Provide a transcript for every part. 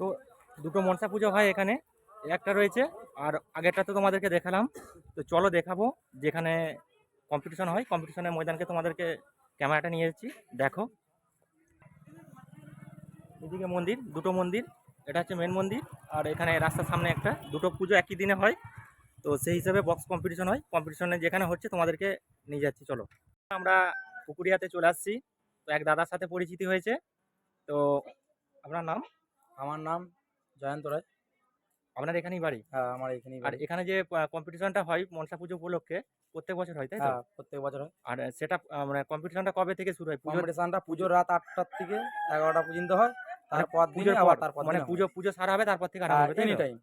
তো দুটো মনসা পুজো হয় এখানে। একটা রয়েছে, আর আগেরটা তো তোমাদেরকে দেখালাম। তো চলো দেখাবো, যেখানে কম্পিটিশন হয়। কম্পিটিশনের ময়দানকে তোমাদেরকে ক্যামেরাটা নিয়ে এসেছি। দেখো। এদিকে মন্দির, দুটো মন্দির। এটা হচ্ছে মেন মন্দির, আর এখানে রাস্তার সামনে একটা। দুটো পুজো একই দিনে হয়। তো সেই হিসাবে বক্স কম্পিটিশন হয়। কম্পিটিশনে যেখানে হচ্ছে তোমাদেরকে নিয়ে যাচ্ছি। চলো। আমরা পুকুরিয়াতে চলে আসছি। তো এক দাদার সাথে পরিচিতি হয়েছে। তো আপনার নাম? আমার নাম জয়ন্ত রায়। আপনার এখানেই বাড়ি? হ্যাঁ আমার এখানেই আর বাড়ি। এখানে যে কম্পিটিশনটা হয় মনসা পুজো উপলক্ষে প্রত্যেক বছর হয় তাই তো? হ্যাঁ প্রত্যেক বছর হয়। আর সেটা মানে কম্পিটিশনটা কবে থেকে শুরু হয়? পুজো কম্পিটিশনটা পুজোর রাত আটটার থেকে এগারোটা পর্যন্ত হয় তারপর দিনে পুজোর আবার তারপর মানে পুজো পুজো সারা হবে তারপর থেকে আরম্ভ হবে তাই এনি তো? টাইম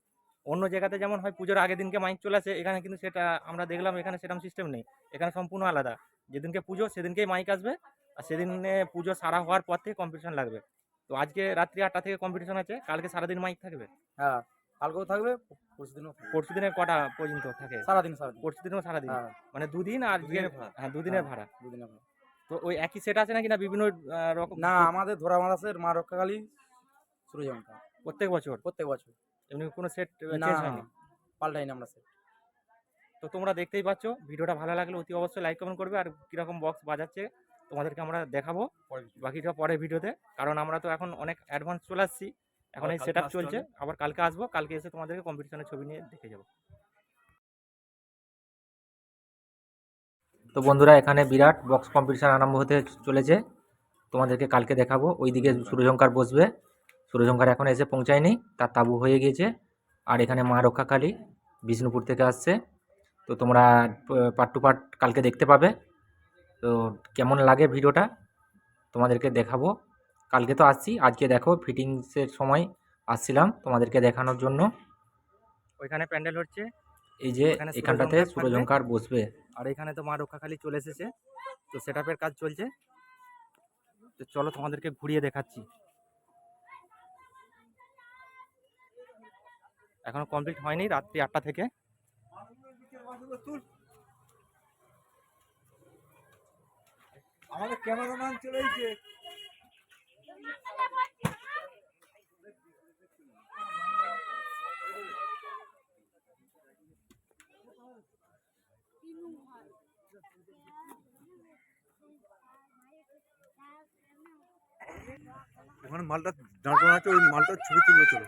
অন্য জায়গাতে যেমন হয় পুজোর আগের দিনকে মাইক চলে আসে এখানে কিন্তু সেটা আমরা দেখলাম এখানে সেরকম সিস্টেম নেই। এখানে সম্পূর্ণ আলাদা। যেদিনকে পুজো সেদিনকেই মাইক আসবে আর সেদিনে পুজো সারা হওয়ার পর থেকে কম্পিটিশন লাগবে। তো আজকে রাত্রি আটটা থেকে কম্পিটিশন আছে কালকে সারাদিন মাইক থাকবে। হ্যাঁ কালকেও থাকবে পরশু দিনও পরশু দিনের কটা পর্যন্ত থাকে? সারাদিন সারাদিন। পরশু দিনও সারাদিন? হ্যাঁ। মানে দুদিন আর দুদিনের ভাড়া। হ্যাঁ দুদিনের হ্যাঁ। ভাড়া। দুদিনের ভাড়া। তো ওই একই সেট আছে নাকি না বিভিন্ন রকম? না আমাদের ধরা মাদাসের মা রক্ষাকালী সূর্যজঙ্কা প্রত্যেক বছর? প্রত্যেক বছর। এমনি কোনো সেট না চেঞ্জ হয়নি? পাল্টাই না আমরা সে তো তোমরা দেখতেই পাচ্ছ ভিডিওটা ভালো লাগলে অতি অবশ্যই লাইক কমেন্ট করবে আর কীরকম বক্স বাজাচ্ছে তোমাদেরকে আমরা দেখাবো বাকিটা পরে ভিডিওতে। কারণ আমরা তো এখন অনেক অ্যাডভান্স চলে আসছি। এখন এই সেট চলছে। আবার কালকে আসব। কালকে এসে তোমাদেরকে কম্পিটিশনের ছবি নিয়ে দেখে যাব। তো বন্ধুরা এখানে বিরাট বক্স কম্পিটিশন আরম্ভ হতে চলেছে। তোমাদেরকে কালকে দেখাবো। ওইদিকে সূর্যঙ্কার বসবে। সূর্যঙ্কার এখন এসে পৌঁছায়নি। তার তাবু হয়ে গিয়েছে। আর এখানে মা রক্ষাকালী বিষ্ণুপুর থেকে আসছে। তো তোমরা পার্ট টু পার্ট কালকে দেখতে পাবে। তো কেমন লাগে ভিডিওটা? তোমাদেরকে দেখাবো। কালকে তো আসছি আজকে দেখো ফিটিংসের সময় আসছিলাম তোমাদেরকে দেখানোর জন্য। ওইখানে প্যান্ডেল হচ্ছে। এই যে এখানে এখানটাতে সূর্যঝঙ্কার বসবে। আর এখানে তো মা রক্ষাকালী চলে এসেছে। তো সেট কাজ চলছে। তো চলো তোমাদেরকে ঘুরিয়ে দেখাচ্ছি। এখনও কমপ্লিট হয়নি রাত্রি আটটা থেকে। আমাদের ক্যামেরাম্যান চলে এসেছে। ওখানে মালটা দাঁড়ানো আছে ওই মালটার ছবি তুলবে চলো।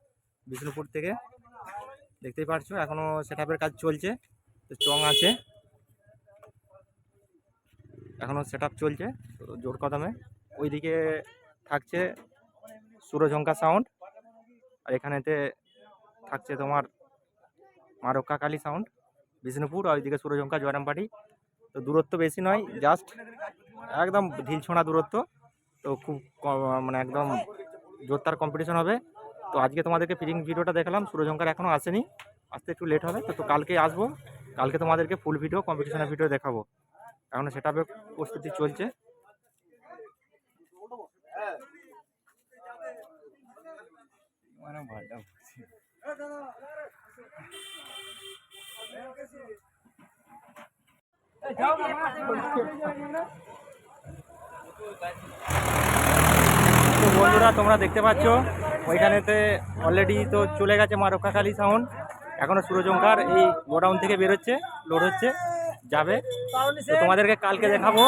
বিষ্ণুপুর থেকে। দেখতেই পাচ্ছ এখনও সেটআপের কাজ চলছে চং আছে। এখনও সেটআপ চলছে, তো জোর কদমে। ওইদিকে থাকছে সুরঝঙ্কা সাউন্ড আর এখানেতে থাকছে তোমার মারক্কা রক্ষাকালী সাউন্ড বিষ্ণুপুর, আর ওইদিকে সুরজঙ্কা জয়রামবাটি তো দূরত্ব বেশি নয় জাস্ট একদম ঢিলছোঁড়া দূরত্ব, তো খুব মানে একদম জোরদার কম্পিটিশন হবে। তো আজকে তোমাদেরকে ফিটিং ভিডিওটা দেখালাম। সুরজঙ্কার এখনও আসেনি। আসতে একটু লেট হবে, তো তো কালকে আসব। কালকে তোমাদেরকে ফুল ভিডিও কম্পিটিশনের ভিডিও দেখাবো। এখন সেটা প্রস্তুতি চলছে। বন্ধুরা, তোমরা দেখতে পাচ্ছ ওইখানেতে অলরেডি তো চলে গেছে মা রক্ষাকালী সাউন্ড এখনও সুরজঙ্কার এই গোডাউন থেকে বেরোচ্ছে, লোড হচ্ছে, যাবে। তো তোমাদেরকে কালকে দেখাবো।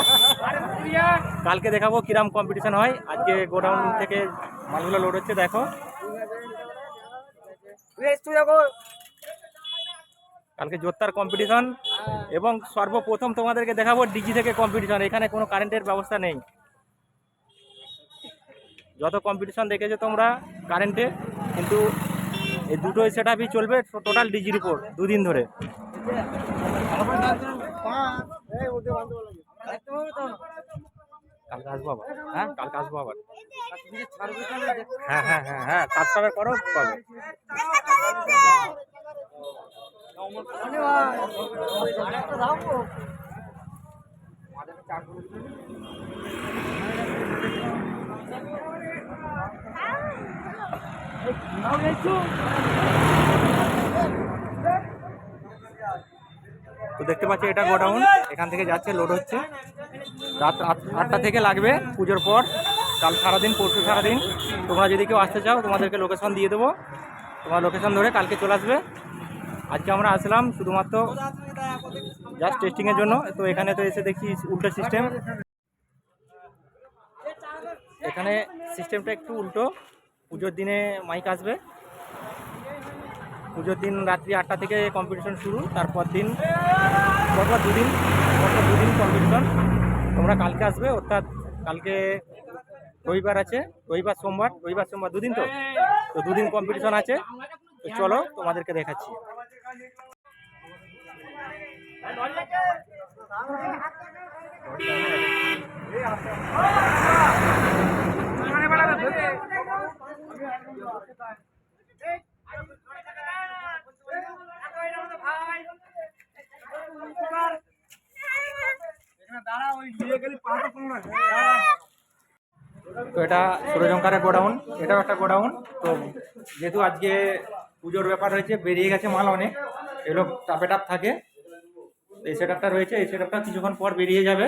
কালকে দেখাবো কিরাম কম্পিটিশন হয়। আজকে গোডাউন থেকে মালগুলো লোড হচ্ছে, দেখো। কালকে জোরদার কম্পিটিশন এবং সর্বপ্রথম তোমাদেরকে দেখাবো, ডিজি থেকে কম্পিটিশন এখানে কোনো কারেন্টের ব্যবস্থা নেই। যত কম্পিটিশন দেখেছ তোমরা কারেন্টে কিন্তু এই দুটোই সেট আপই চলবে টোটাল ডিজির উপর দুদিন ধরে। কালকে আসব আবার। হ্যাঁ কালকে আসব আবার। হ্যাঁ হ্যাঁ হ্যাঁ হ্যাঁ সাবস্ক্রাইব করো, পাবে। তো দেখতে পাচ্ছি এটা গোডাউন। এখান থেকে যাচ্ছে লোড হচ্ছে। রাত আট- আটটা থেকে লাগবে পুজোর পর। কাল সারাদিন, পরশু সারাদিন। তোমরা যদি কেউ আসতে চাও, তোমাদেরকে লোকেশন দিয়ে দেবো। তোমার লোকেশন ধরে কালকে চলে আসবে। আজকে আমরা আসলাম শুধুমাত্র জাস্ট টেস্টিংয়ের জন্য। তো এখানে তো এসে দেখছি উল্টো সিস্টেম এখানে সিস্টেমটা একটু উল্টো। পুজোর দিনে মাইক আসবে। পুজোর দিন রাত্রি আটটা থেকে কম্পিটিশন শুরু, তারপর দিন পরপর দুদিন পরপর দুদিন কম্পিটিশন তোমরা কালকে আসবে, অর্থাৎ কালকে রবিবার আছে, রবিবার সোমবার রবিবার সোমবার দুদিন তো? তো দুদিন কম্পিটিশন আছে। তো চলো তোমাদেরকে দেখাচ্ছি। তো এটা সুরজঙ্কারের গোডাউন, এটাও একটা গোডাউন। তো যেহেতু আজকে পুজোর ব্যাপার হয়েছে বেরিয়ে গেছে মাল অনেক এগুলো টাপে টাপ থাকে। এই সেট রয়েছে, এই সেট কিছুক্ষণ পর বেরিয়ে যাবে।